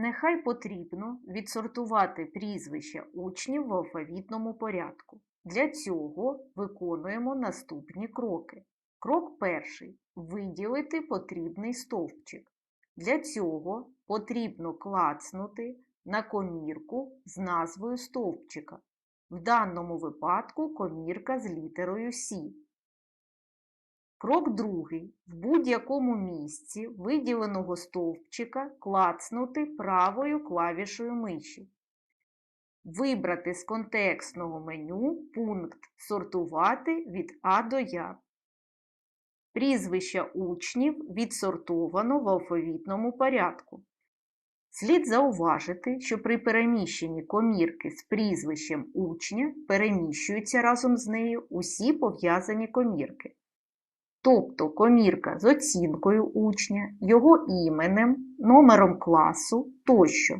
Нехай потрібно відсортувати прізвища учнів в алфавітному порядку. Для цього виконуємо наступні кроки. Крок перший. Виділити потрібний стовпчик. Для цього потрібно клацнути на комірку з назвою стовпчика. В даному випадку комірка з літерою Сі. Крок другий. В будь-якому місці виділеного стовпчика клацнути правою клавішою миші. Вибрати з контекстного меню пункт Сортувати від А до Я. Прізвища учнів відсортовано в алфавітному порядку. Слід зауважити, що при переміщенні комірки з прізвищем учня переміщуються разом з нею усі пов'язані комірки. Тобто комірка з оцінкою учня, його іменем, номером класу тощо.